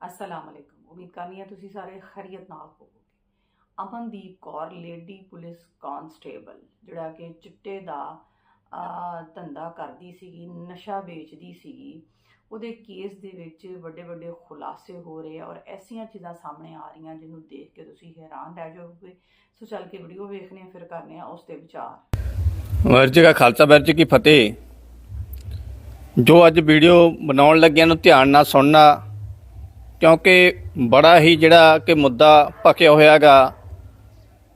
ਅਸਲਾਮ ਅਲੈਕੁਮ ਉਮੀਦ ਕਰਨੀ ਹੈ ਤੁਸੀਂ ਸਾਰੇ ਖਰੀਅਤ ਨਾਲ ਹੋਵੋਗੇ। Amandeep Kaur, lady police constable, ਜਿਹੜਾ ਕਿ ਚਿੱਟੇ ਦਾ ਧੰਦਾ ਕਰਦੀ ਸੀਗੀ, ਨਸ਼ਾ ਵੇਚਦੀ ਸੀਗੀ। ਉਹਦੇ ਕੇਸ ਦੇ ਵਿੱਚ ਵੱਡੇ ਵੱਡੇ ਖੁਲਾਸੇ ਹੋ ਰਹੇ ਔਰ ਐਸੀਆਂ ਚੀਜ਼ਾਂ ਸਾਹਮਣੇ ਆ ਰਹੀਆਂ ਜਿਹਨੂੰ ਦੇਖ ਕੇ ਤੁਸੀਂ ਹੈਰਾਨ ਰਹਿ ਜਾਓਗੇ। ਸੋ ਚੱਲ ਕੇ ਵੀਡੀਓ ਵੇਖਦੇ ਹਾਂ, ਫਿਰ ਕਰਨੇ ਆ ਉਸ ਤੇ ਵਿਚਾਰ। ਵਾਹਿਗੁਰੂ ਜੀ ਕਾ ਖਾਲਸਾ ਵਾਹਿਗੁਰੂ ਕੀ ਫਤਿਹ। ਜੋ ਅੱਜ ਵੀਡੀਓ ਬਣਾਉਣ ਲੱਗਿਆਂ ਨੂੰ ਧਿਆਨ ਨਾਲ ਸੁਣਨਾ ਕਿਉਂਕਿ ਬੜਾ ਹੀ ਜਿਹੜਾ ਕਿ ਮੁੱਦਾ ਭਖਿਆ ਹੋਇਆਗਾ,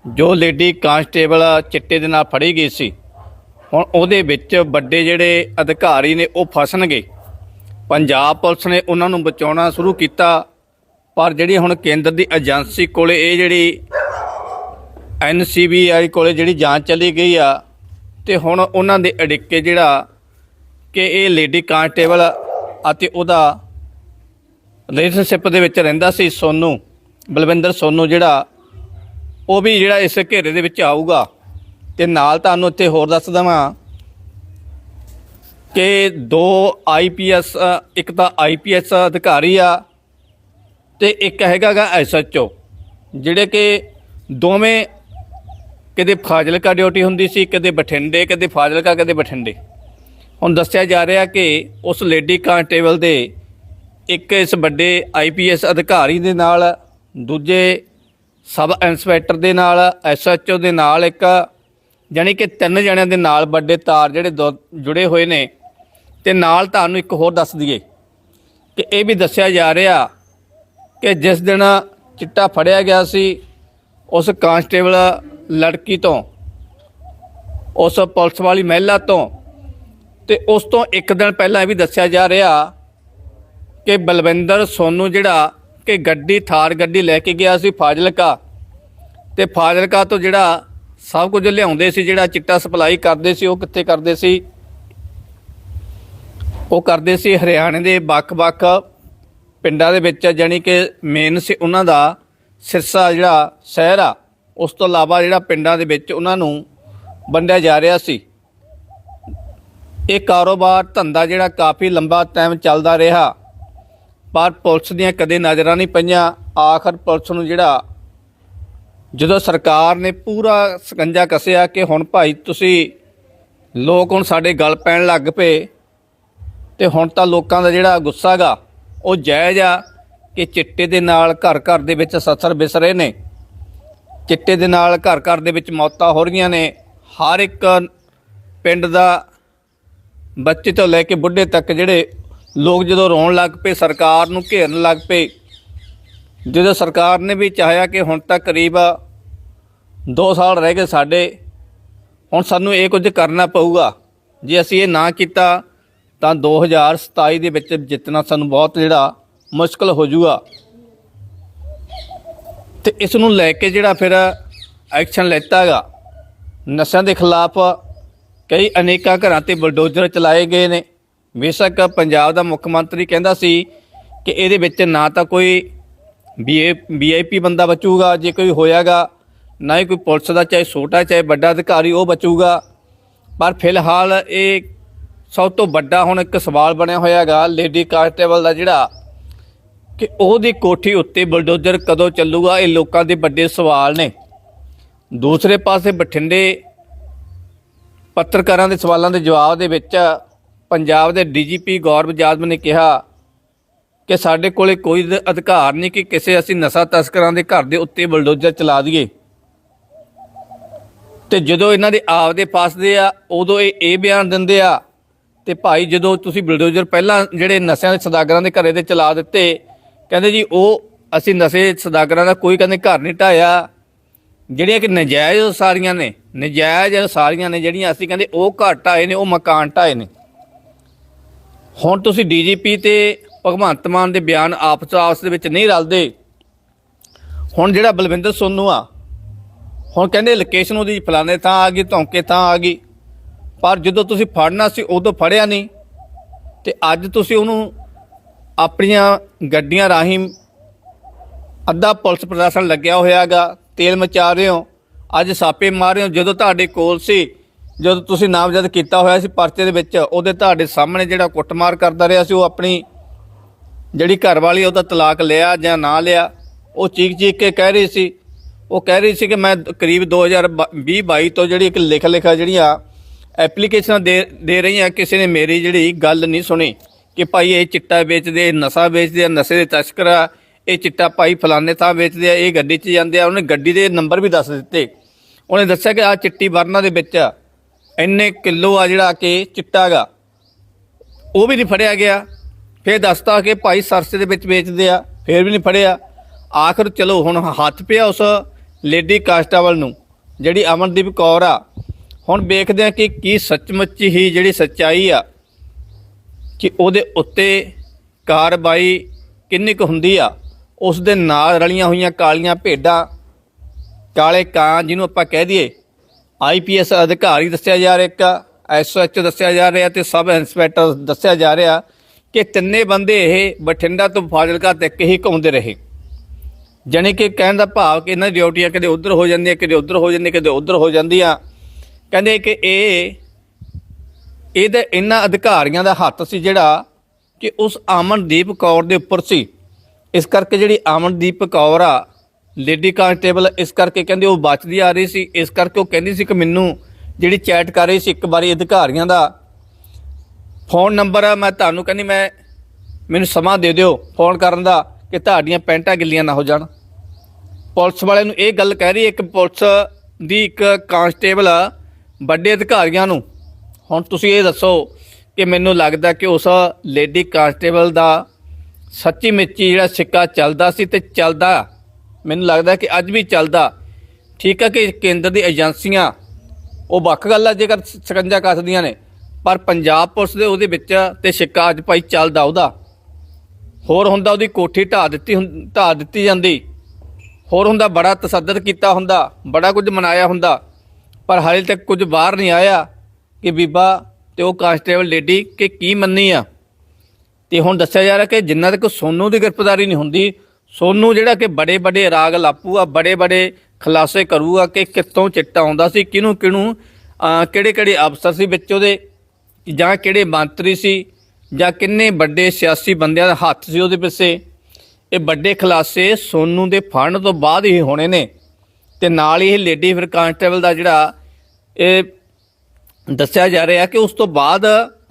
ਜੋ ਲੇਡੀ ਕਾਂਸਟੇਬਲ ਚਿੱਟੇ ਦੇ ਨਾਲ ਫੜੀ ਗਈ ਸੀ, ਹੁਣ ਉਹਦੇ ਵਿੱਚ ਵੱਡੇ ਜਿਹੜੇ ਅਧਿਕਾਰੀ ਨੇ ਉਹ ਫਸਣਗੇ। ਪੰਜਾਬ ਪੁਲਿਸ ਨੇ ਉਹਨਾਂ ਨੂੰ ਬਚਾਉਣਾ ਸ਼ੁਰੂ ਕੀਤਾ, ਪਰ ਜਿਹੜੀ ਹੁਣ ਕੇਂਦਰ ਦੀ ਏਜੰਸੀ ਕੋਲੇ ਇਹ ਜਿਹੜੀ ਐਨਸੀਬੀਆਈ ਕੋਲੇ ਜਿਹੜੀ ਜਾਂਚ ਚਲੀ ਗਈ ਆ, ਤੇ ਹੁਣ ਉਹਨਾਂ ਦੇ ਅੜਿੱਕੇ ਜਿਹੜਾ ਕਿ ਇਹ ਲੇਡੀ ਕਾਂਸਟੇਬਲ ਅਤੇ ਉਹਦਾ ਰਿਲੇਸ਼ਨਸ਼ਿਪ ਦੇ ਵਿੱਚ ਰਹਿੰਦਾ ਸੀ ਸੋਨੂ, ਬਲਵਿੰਦਰ ਸੋਨੂ ਜਿਹੜਾ, ਉਹ ਵੀ ਜਿਹੜਾ ਇਸ ਘੇਰੇ ਦੇ ਵਿੱਚ ਆਊਗਾ। ਤੇ ਨਾਲ ਤੁਹਾਨੂੰ ਇੱਥੇ ਹੋਰ ਦੱਸ ਦਵਾਂ ਕਿ ਦੋ ਆਈਪੀਐਸ ਇੱਕ ਤਾਂ ਆਈਪੀਐਸ ਅਧਿਕਾਰੀ ਆ ਤੇ ਇੱਕ ਹੈਗਾਗਾ ਐਸਐਚਓ ਜਿਹੜੇ ਕਿ ਦੋਵੇਂ ਕਦੇ ਫਾਜ਼ਿਲਕਾ ਡਿਊਟੀ ਹੁੰਦੀ ਸੀ ਕਦੇ ਬਠਿੰਡੇ ਕਦੇ ਫਾਜ਼ਿਲਕਾ ਕਦੇ ਬਠਿੰਡੇ। ਹੁਣ ਦੱਸਿਆ ਜਾ ਰਿਹਾ ਕਿ ਉਸ ਲੇਡੀ ਕਾਂਸਟੇਬਲ ਦੇ ਇੱਕ ਇਸ ਵੱਡੇ ਆਈਪੀਐਸ ਅਧਿਕਾਰੀ ਦੇ ਨਾਲ, ਦੂਜੇ ਸਬ ਇੰਸਪੈਕਟਰ ਦੇ ਨਾਲ ਐਸਐਚਓ ਦੇ ਨਾਲ ਇੱਕ, ਜਾਣੀ ਕਿ ਤਿੰਨ ਜਣਿਆਂ ਦੇ ਨਾਲ ਵੱਡੇ ਤਾਰ ਜਿਹੜੇ ਦੋ- ਜੁੜੇ ਹੋਏ ਨੇ। ਤੇ ਨਾਲ ਤੁਹਾਨੂੰ ਇੱਕ ਹੋਰ ਦੱਸ ਦਈਏ ਕਿ ਇਹ ਵੀ ਦੱਸਿਆ ਜਾ ਰਿਹਾ ਕਿ ਜਿਸ ਦਿਨ ਚਿੱਟਾ ਫੜਿਆ ਗਿਆ ਸੀ, ਉਸ ਕਾਂਸਟੇਬਲ ਲੜਕੀ ਤੋਂ, ਉਸ ਪੁਲਿਸ ਵਾਲੀ ਮਹਿਲਾ ਤੋਂ, ਤੇ ਉਸ ਤੋਂ ਇੱਕ ਦਿਨ ਪਹਿਲਾਂ ਇਹ ਵੀ ਦੱਸਿਆ ਜਾ ਰਿਹਾ ਕਿ ਬਲਵਿੰਦਰ ਸੋਨੂ ਜਿਹੜਾ ਕਿ ਗੱਡੀ, ਥਾਰ ਗੱਡੀ ਲੈ ਕੇ ਗਿਆ ਸੀ ਫਾਜ਼ਿਲਕਾ। ਤੇ ਫਾਜ਼ਿਲਕਾ ਤੋਂ ਜਿਹੜਾ ਸਭ ਕੁਝ ਲਿਆਉਂਦੇ ਸੀ, ਜਿਹੜਾ ਚਿੱਟਾ ਸਪਲਾਈ ਕਰਦੇ ਸੀ, ਉਹ ਕਿੱਥੇ ਕਰਦੇ ਸੀ? ਉਹ ਕਰਦੇ ਸੀ ਹਰਿਆਣੇ ਦੇ ਵੱਖ-ਵੱਖ ਪਿੰਡਾਂ ਦੇ ਵਿੱਚ, ਜਾਣੀ ਕਿ ਮੇਨ ਸੀ ਉਹਨਾਂ ਦਾ ਸਿਰਸਾ ਜਿਹੜਾ ਸ਼ਹਿਰ ਆ, ਉਸ ਤੋਂ ਇਲਾਵਾ ਜਿਹੜਾ ਪਿੰਡਾਂ ਦੇ ਵਿੱਚ ਉਹਨਾਂ ਨੂੰ ਵੰਡਿਆ ਜਾ ਰਿਹਾ ਸੀ। ਇਹ ਕਾਰੋਬਾਰ ਧੰਦਾ ਜਿਹੜਾ ਕਾਫੀ ਲੰਬਾ ਟਾਈਮ ਚੱਲਦਾ ਰਿਹਾ। ਪਰ ਪੁਲਿਸ ਦੀਆਂ ਕਦੇ ਨਜ਼ਰਾਂ ਨਹੀਂ ਪਈਆਂ। ਆਖਰ ਪੁਲਿਸ ਨੂੰ ਜਿਹੜਾ ਜਦੋਂ ਸਰਕਾਰ ਨੇ ਪੂਰਾ ਸਕੰਜਾ ਕੱਸਿਆ ਕਿ ਹੁਣ ਭਾਈ ਤੁਸੀਂ ਲੋਕ ਹੁਣ ਸਾਡੇ ਗਲ ਪੈਣ ਲੱਗ ਪਏ ਤੇ ਹੁਣ ਤਾਂ ਲੋਕਾਂ ਦਾ ਜਿਹੜਾ ਗੁੱਸਾ ਗਾ ਉਹ ਜਾਇਜ਼ ਆ ਕਿ ਚਿੱਟੇ ਦੇ ਨਾਲ ਘਰ ਘਰ ਦੇ ਵਿੱਚ ਸੱਸਰ ਰਹੇ ਨੇ। ਚਿੱਟੇ ਦੇ ਨਾਲ ਘਰ ਘਰ ਦੇ ਵਿੱਚ ਮੌਤਾਂ ਹੋ ਰਹੀਆਂ ਨੇ। ਹਰ ਇੱਕ ਪਿੰਡ ਦਾ ਬੱਚੇ ਤੋਂ ਲੈ ਕੇ ਬੁੱਢੇ ਤੱਕ ਜਿਹੜੇ ਲੋਕ ਜਦੋਂ ਰੋਣ ਲੱਗ ਪਏ, ਸਰਕਾਰ ਨੂੰ ਘੇਰਨ ਲੱਗ ਪਏ, ਜਦੋਂ ਸਰਕਾਰ ਨੇ ਵੀ ਚਾਹਿਆ ਕਿ ਹੁਣ ਤੱਕ ਕਰੀਬ 2 ਸਾਲ ਰਹਿ ਗਏ ਸਾਡੇ, ਹੁਣ ਸਾਨੂੰ ਇਹ ਕੁਝ ਕਰਨਾ ਪਊਗਾ। ਜੇ ਅਸੀਂ ਇਹ ਨਾ ਕੀਤਾ, ਤਾਂ 2027 ਦੇ ਵਿੱਚ ਜਿੱਤਣਾ ਸਾਨੂੰ ਬਹੁਤ ਜਿਹੜਾ ਮੁਸ਼ਕਲ ਹੋ ਜਾਊਗਾ। ਤੇ ਇਸ ਨੂੰ ਲੈ ਕੇ ਜਿਹੜਾ ਫਿਰ ਐਕਸ਼ਨ ਲੈਤਾਗਾ ਨਸ਼ਿਆਂ ਦੇ ਖਿਲਾਫ ਕਈ ਅਨੇਕਾਂ ਘਰਾਂ ਤੇ ਬਲਡੋਜ਼ਰ ਚਲਾਏ ਗਏ ਨੇ। ਬੇਸ਼ੱਕ ਪੰਜਾਬ ਦਾ ਮੁੱਖ ਮੰਤਰੀ ਕਹਿੰਦਾ ਸੀ ਕਿ ਇਹਦੇ ਵਿੱਚ ਨਾ ਤਾਂ ਕੋਈ ਵੀਆਈਪੀ ਬੰਦਾ ਬਚੂਗਾ, ਜੇ ਕੋਈ ਹੋਇਆਗਾ, ਨਾ ਹੀ ਕੋਈ ਪੁਲਿਸ ਦਾ, ਚਾਹੇ ਛੋਟਾ, ਚਾਹੇ ਵੱਡਾ ਅਧਿਕਾਰੀ ਉਹ ਬਚੂਗਾ। ਪਰ ਫਿਲਹਾਲ ਇਹ ਸਭ ਤੋਂ ਵੱਡਾ ਹੁਣ ਇੱਕ ਸਵਾਲ ਬਣਿਆ ਹੋਇਆਗਾ, ਲੇਡੀ ਕਾਂਸਟੇਬਲ ਦਾ ਜਿਹੜਾ ਕਿ ਉਹਦੀ ਕੋਠੀ ਉੱਤੇ ਬਲਡੋਜ਼ਰ ਕਦੋਂ ਚੱਲੂਗਾ, ਇਹ ਲੋਕਾਂ ਦੇ ਵੱਡੇ ਸਵਾਲ ਨੇ। ਦੂਸਰੇ ਪਾਸੇ ਬਠਿੰਡੇ ਪੱਤਰਕਾਰਾਂ ਦੇ ਸਵਾਲਾਂ ਦੇ ਜਵਾਬ ਦੇ ਵਿੱਚ ਪੰਜਾਬ ਦੇ ਡੀਜੀਪੀ ਗੌਰਵ ਜਾਦਵ ਨੇ ਕਿਹਾ ਕਿ ਸਾਡੇ ਕੋਲੇ ਕੋਈ ਅਧਿਕਾਰ ਨਹੀਂ ਕਿ ਕਿਸੇ ਅਸੀਂ ਨਸ਼ਾ ਤਸਕਰਾਂ ਦੇ ਘਰ ਦੇ ਉੱਤੇ ਬਲਡੋਜ਼ਰ ਚਲਾ ਦਈਏ। ਤੇ ਜਦੋਂ ਇਹਨਾਂ ਦੇ ਆਪਦੇ ਫਸਦੇ ਆ, ਉਦੋਂ ਇਹ ਇਹ ਬਿਆਨ ਦਿੰਦੇ ਆ ਤੇ ਭਾਈ ਜਦੋਂ ਤੁਸੀਂ ਬਲਡੋਜ਼ਰ ਪਹਿਲਾਂ ਜਿਹੜੇ ਨਸ਼ਿਆਂ ਦੇ ਸਦਾਗਰਾਂ ਦੇ ਘਰੇ ਤੇ ਚਲਾ ਦਿੱਤੇ, ਕਹਿੰਦੇ ਜੀ ਉਹ ਅਸੀਂ ਨਸ਼ੇ ਸਦਾਗਰਾਂ ਦਾ ਕੋਈ ਕਹਿੰਦੇ ਘਰ ਨਹੀਂ ਢਾਇਆ। ਜਿਹੜੀਆਂ ਕਿ ਨਜਾਇਜ਼ ਸਾਰੀਆਂ ਨੇ, ਨਜਾਇਜ਼ ਸਾਰੀਆਂ ਨੇ ਜਿਹੜੀਆਂ ਅਸੀਂ ਕਹਿੰਦੇ ਉਹ ਘਰ ਢਾਏ ਨੇ, ਉਹ ਮਕਾਨ ਢਾਏ ਨੇ। ਹੁਣ ਤੁਸੀਂ ਡੀਜੀਪੀ ਤੇ ਭਗਵੰਤ ਮਾਨ ਦੇ ਬਿਆਨ ਆਪਸ ਆਪਸ ਦੇ ਵਿੱਚ ਨਹੀਂ ਰਲਦੇ। ਹੁਣ ਜਿਹੜਾ ਬਲਵਿੰਦਰ ਸੋਨੂ ਆ, ਹੁਣ ਕਹਿੰਦੇ ਲੋਕੇਸ਼ਨ ਉਹਦੀ ਫਲਾਣੇ ਥਾਂ ਆ ਗਈ, ਧੌਂਕੇ ਥਾਂ ਆ ਗਈ। ਪਰ ਜਦੋਂ ਤੁਸੀਂ ਫੜਨਾ ਸੀ, ਉਦੋਂ ਫੜਿਆ ਨਹੀਂ। ਤੇ ਅੱਜ ਤੁਸੀਂ ਉਹਨੂੰ ਆਪਣੀਆਂ ਗੱਡੀਆਂ ਰਾਹੀਂ ਅੱਧਾ ਪੁਲਿਸ ਪ੍ਰਸ਼ਾਸਨ ਲੱਗਿਆ ਹੋਇਆਗਾ, ਤੇਲ ਮਚਾ ਰਹੇ ਹੋ, ਅੱਜ ਸਾਪੇ ਮਾਰ ਰਹੇ ਹੋ। ਜਦੋਂ ਤੁਹਾਡੇ ਕੋਲ ਸੀ ਜਦੋਂ ਤੁਸੀਂ ਨਾਮਜ਼ਦ ਕੀਤਾ ਹੋਇਆ ਸੀ ਪਰਚੇ ਦੇ ਵਿੱਚ, ਉਹਦੇ ਤੁਹਾਡੇ ਸਾਹਮਣੇ ਜਿਹੜਾ ਕੁੱਟਮਾਰ ਕਰਦਾ ਰਿਹਾ ਸੀ, ਉਹ ਆਪਣੀ ਜਿਹੜੀ ਘਰ ਵਾਲੀ ਉਹਦਾ ਤਲਾਕ ਲਿਆ ਜਾਂ ਨਾ ਲਿਆ, ਉਹ ਚੀਕ ਚੀਕ ਕੇ ਕਹਿ ਰਹੀ ਸੀ। ਉਹ ਕਹਿ ਰਹੀ ਸੀ ਕਿ ਮੈਂ ਕਰੀਬ 2020 22 ਤੋਂ ਜਿਹੜੀ ਇੱਕ ਲਿਖ ਲਿਖਾ ਜਿਹੜੀਆਂ ਐਪਲੀਕੇਸ਼ਨਾਂ ਦੇ ਦੇ ਰਹੀ ਰਹੀਆਂ, ਕਿਸੇ ਨੇ ਮੇਰੀ ਜਿਹੜੀ ਗੱਲ ਨਹੀਂ ਸੁਣੀ ਕਿ ਭਾਈ ਇਹ ਚਿੱਟਾ ਵੇਚਦੇ ਨਸ਼ਾ ਵੇਚਦੇ ਆ, ਨਸ਼ੇ ਦੇ ਤਸਕਰ ਆ, ਇਹ ਚਿੱਟਾ ਭਾਈ ਫਲਾਣੇ ਥਾਂ ਵੇਚਦੇ ਆ, ਇਹ ਗੱਡੀ 'ਚ ਜਾਂਦੇ ਆ। ਉਹਨੇ ਗੱਡੀ ਦੇ ਨੰਬਰ ਵੀ ਦੱਸ ਦਿੱਤੇ। ਉਹਨੇ ਦੱਸਿਆ ਕਿ ਆ ਚਿੱਟੀ ਬਰਨਾ ਦੇ ਵਿੱਚ ਇੰਨੇ ਕਿਲੋ ਆ ਜਿਹੜਾ ਕਿ ਚਿੱਟਾ ਗਾ ਉਹ ਵੀ ਨਹੀਂ ਫੜਿਆ ਗਿਆ। ਫਿਰ ਦੱਸਤਾ ਕਿ ਭਾਈ ਸਰਸੇ ਦੇ ਵਿੱਚ ਵੇਚਦੇ ਆ, ਫਿਰ ਵੀ ਨਹੀਂ ਫੜਿਆ। ਆਖਰ ਚਲੋ ਹੁਣ ਹੱਥ ਪਿਆ ਉਸ ਲੇਡੀ ਕਾਂਸਟੇਬਲ ਨੂੰ, ਜਿਹੜੀ ਅਮਨਦੀਪ ਕੌਰ ਆ। ਹੁਣ ਵੇਖਦੇ ਆ ਕਿ ਕੀ ਸੱਚਮੁੱਚ ਹੀ ਜਿਹੜੀ ਸੱਚਾਈ ਆ, ਕਿ ਉਹਦੇ ਉੱਤੇ ਕਾਰਵਾਈ ਕਿੰਨੀ ਕੁ ਹੁੰਦੀ ਆ। ਉਸ ਦੇ ਨਾਲ ਰਲੀਆਂ ਹੋਈਆਂ ਕਾਲੀਆਂ ਭੇਡਾਂ, ਕਾਲੇ ਕਾਂ ਜਿਹਨੂੰ ਆਪਾਂ ਕਹਿ ਦਈਏ ਆਈਪੀਐਸ ਅਧਿਕਾਰੀ ਦੱਸਿਆ ਜਾ ਰਿਹਾ, ਇੱਕ ਐਸਓਐਚ ਦੱਸਿਆ ਜਾ ਰਿਹਾ ਤੇ ਸਬ ਇੰਸਪੈਕਟਰ ਦੱਸਿਆ ਜਾ ਰਿਹਾ ਕਿ ਤਿੰਨੇ ਬੰਦੇ ਇਹ ਬਠਿੰਡਾ ਤੋਂ ਫਾਜ਼ਿਲਕਾ ਤੱਕ ਹੀ ਘੁੰਮਦੇ ਰਹੇ। ਜਾਣੀ ਕਿ ਕਹਿਣ ਦਾ ਭਾਵ ਕਿ ਇਹਨਾਂ ਦੀ ਡਿਊਟੀਆਂ ਕਦੇ ਉੱਧਰ ਹੋ ਜਾਂਦੀਆਂ ਕਦੇ ਉੱਧਰ ਹੋ ਜਾਂਦੀਆਂ ਕਦੇ ਉੱਧਰ ਹੋ ਜਾਂਦੀਆਂ। ਕਹਿੰਦੇ ਕਿ ਇਹ, ਇਹਦੇ ਇਹਨਾਂ ਅਧਿਕਾਰੀਆਂ ਦਾ ਹੱਥ ਸੀ ਜਿਹੜਾ ਕਿ ਉਸ ਅਮਨਦੀਪ ਕੌਰ ਦੇ ਉੱਪਰ ਸੀ। ਇਸ ਕਰਕੇ ਜਿਹੜੀ ਅਮਨਦੀਪ ਕੌਰ ਆ ਲੇਡੀ ਕਾਂਸਟੇਬਲ ਇਸ ਕਰਕੇ ਕਹਿੰਦੇ ਉਹ ਬਚਦੀ ਆ ਰਹੀ ਸੀ, ਇਸ ਕਰਕੇ ਉਹ ਕਹਿੰਦੀ ਸੀ ਕਿ ਮੈਨੂੰ ਜਿਹੜੀ ਚੈਟ ਕਰ ਰਹੀ ਸੀ ਇੱਕ ਵਾਰੀ ਅਧਿਕਾਰੀਆਂ ਦਾ, ਫੋਨ ਨੰਬਰ ਆ, ਮੈਂ ਤੁਹਾਨੂੰ ਕਹਿੰਦੀ ਮੈਂ ਮੈਨੂੰ ਸਮਾਂ ਦੇ ਦਿਓ ਫੋਨ ਕਰਨ ਦਾ ਕਿ ਤੁਹਾਡੀਆਂ ਪੈਂਟਾਂ ਗਿੱਲੀਆਂ ਨਾ ਹੋ ਜਾਣ। ਪੁਲਿਸ ਵਾਲਿਆਂ ਨੂੰ ਇਹ ਗੱਲ ਕਹਿ ਰਹੀ ਹੈ ਇੱਕ ਪੁਲਿਸ ਦੀ ਇੱਕ ਕਾਂਸਟੇਬਲ ਵੱਡੇ ਅਧਿਕਾਰੀਆਂ ਨੂੰ। ਹੁਣ ਤੁਸੀਂ ਇਹ ਦੱਸੋ ਕਿ ਮੈਨੂੰ ਲੱਗਦਾ ਕਿ ਉਸ ਲੇਡੀ ਕਾਂਸਟੇਬਲ ਦਾ ਸੱਚੀ ਮਿੱਚੀ ਜਿਹੜਾ ਸਿੱਕਾ ਚੱਲਦਾ ਸੀ ਤੇ ਚੱਲਦਾ ਮੈਨੂੰ ਲੱਗਦਾ ਕਿ ਅੱਜ ਵੀ ਚੱਲਦਾ। ਠੀਕ ਹੈ ਕਿ ਕੇਂਦਰ ਦੀ ਏਜੰਸੀਆਂ, ਉਹ ਵੱਖ ਗੱਲ ਆ ਜੇਕਰ ਸਕੰਜਾ ਕੱਸਦੀਆਂ ਨੇ, ਪਰ ਪੰਜਾਬ ਪੁਲਿਸ ਦੇ ਉਹਦੇ ਵਿੱਚ ਤੇ ਸਿੱਕਾ ਅੱਜ ਭਾਈ ਚੱਲਦਾ ਉਹਦਾ। ਹੋਰ ਹੁੰਦਾ ਉਹਦੀ ਕੋਠੀ ਢਾ ਦਿੱਤੀ ਹੁੰ- ਢਾਹ ਦਿੱਤੀ ਜਾਂਦੀ। ਹੋਰ ਹੁੰਦਾ ਬੜਾ ਤਸੱਦਦ ਕੀਤਾ ਹੁੰਦਾ, ਬੜਾ ਕੁਝ ਮਨਾਇਆ ਹੁੰਦਾ। ਪਰ ਹਾਲੇ ਤੱਕ ਕੁਝ ਬਾਹਰ ਨਹੀਂ ਆਇਆ ਕਿ ਬੀਬਾ ਤੇ ਉਹ ਕਾਂਸਟੇਬਲ ਲੇਡੀ ਕਿ ਕੀ ਮੰਨੀ ਆ। ਤੇ ਹੁਣ ਦੱਸਿਆ ਜਾ ਰਿਹਾ ਕਿ ਜਿੰਨਾ ਤੱਕ ਸੋਨੂ ਦੀ ਗ੍ਰਿਫਤਾਰੀ ਨਹੀਂ ਹੁੰਦੀ ਸੋਨੂੰ ਜਿਹੜਾ ਕਿ ਬੜੇ ਬੜੇ ਰਾਗ ਲਾਪੂਗਾ ਬੜੇ ਬੜੇ ਖੁਲਾਸੇ ਕਰੂਗਾ ਕਿ ਕਿੱਥੋਂ ਚਿੱਟਾ ਆਉਂਦਾ ਸੀ, ਕਿਹਨੂੰ ਕਿਹਨੂੰ ਕਿਹੜੇ ਕਿਹੜੇ ਅਫਸਰ ਸੀ ਵਿੱਚ ਉਹਦੇ, ਜਾਂ ਕਿਹੜੇ ਮੰਤਰੀ ਸੀ, ਜਾਂ ਕਿੰਨੇ ਵੱਡੇ ਸਿਆਸੀ ਬੰਦਿਆਂ ਦਾ ਹੱਥ ਸੀ ਉਹਦੇ ਪਿੱਛੇ। ਇਹ ਵੱਡੇ ਖੁਲਾਸੇ ਸੋਨੂੰ ਦੇ ਫੜਨ ਤੋਂ ਬਾਅਦ ਹੀ ਹੋਣੇ ਨੇ। ਤੇ ਨਾਲ ਹੀ ਇਹ ਲੇਡੀ ਫਿਰ ਕਾਂਸਟੇਬਲ ਦਾ ਜਿਹੜਾ, ਇਹ ਦੱਸਿਆ ਜਾ ਰਿਹਾ ਕਿ ਉਸ ਤੋਂ ਬਾਅਦ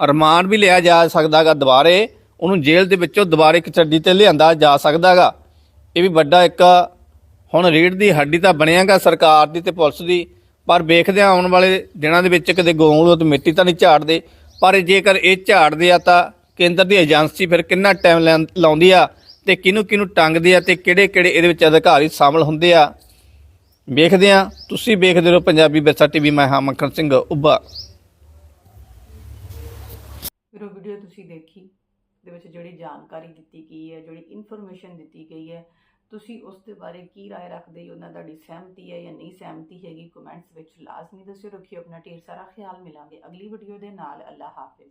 ਰਿਮਾਂਡ ਵੀ ਲਿਆ ਜਾ ਸਕਦਾਗਾ ਦੁਬਾਰੇ, ਉਹਨੂੰ ਜੇਲ੍ਹ ਦੇ ਵਿੱਚੋਂ ਦੁਬਾਰੇ ਕਚੱਡੀ ਤੇ ਲਿਆਂਦਾ ਜਾ ਸਕਦਾਗਾ। ਇਹ ਵੀ ਵੱਡਾ ਇੱਕ ਹੁਣ ਰੀੜ ਦੀ ਹੱਡੀ ਤਾਂ ਬਣਿਆਗਾ ਸਰਕਾਰ ਦੀ ਤੇ ਪੁਲਿਸ ਦੀ, ਪਰ ਵੇਖਦੇ ਆਉਣ ਵਾਲੇ ਦਿਨਾਂ ਦੇ ਵਿੱਚ ਕਦੇ ਗੋਂਗਲੂ ਤੇ ਮਿੱਟੀ ਤਾਂ ਨਹੀਂ ਝਾੜਦੇ, ਪਰ ਜੇਕਰ ਇਹ ਝਾੜਦੇ ਆ ਤਾਂ ਕੇਂਦਰ ਦੀ ਏਜੰਸੀ ਫਿਰ ਕਿੰਨਾ ਟਾਈਮ ਲਾਉਂਦੀ ਆ ਤੇ ਕਿਹਨੂੰ ਕਿਹਨੂੰ ਟੰਗਦੇ ਆ ਤੇ ਕਿਹੜੇ ਕਿਹੜੇ ਇਹਦੇ ਵਿੱਚ ਅਧਿਕਾਰੀ ਸ਼ਾਮਲ ਹੁੰਦੇ ਆ। ਵੇਖਦੇ ਆ ਤੁਸੀਂ ਵੇਖਦੇ ਰਹੋ ਪੰਜਾਬੀ ਵਿਰਸਾ ਟੀਵੀ, ਮੈਂ ਹਾਂ ਮੱਖਣ ਸਿੰਘ ਉੱਭਾ। ਫਿਰ ਵੀਡੀਓ ਤੁਸੀਂ ਦੇਖੀ। ਦੇ ਵਿੱਚ ਜਿਹੜੀ ਜਾਣਕਾਰੀ ਦਿੱਤੀ ਗਈ ਹੈ ਜਿਹੜੀ ਇਨਫੋਰਮੇਸ਼ਨ ਦਿੱਤੀ ਗਈ ਹੈ ਤੁਸੀਂ ਉਸ ਦੇ ਬਾਰੇ ਕੀ رائے ਰੱਖਦੇ ਹੋ ਉਹਨਾਂ ਤੁਹਾਡੀ ਸਹਿਮਤੀ ਹੈ ਜਾਂ ਨਹੀਂ ਸਹਿਮਤੀ ਹੈਗੀ ਕਮੈਂਟਸ ਵਿੱਚ ਲਾਜ਼ਮੀ ਦੱਸਿਓ ਰੱਖਿਓ ਆਪਣਾ ਢੇਰ ਸਾਰਾ ਖਿਆਲ ਮਿਲਾਂਗੇ ਅਗਲੀ ਵੀਡੀਓ ਦੇ ਨਾਲ ਅੱਲਾ ਹਾਫਿਜ਼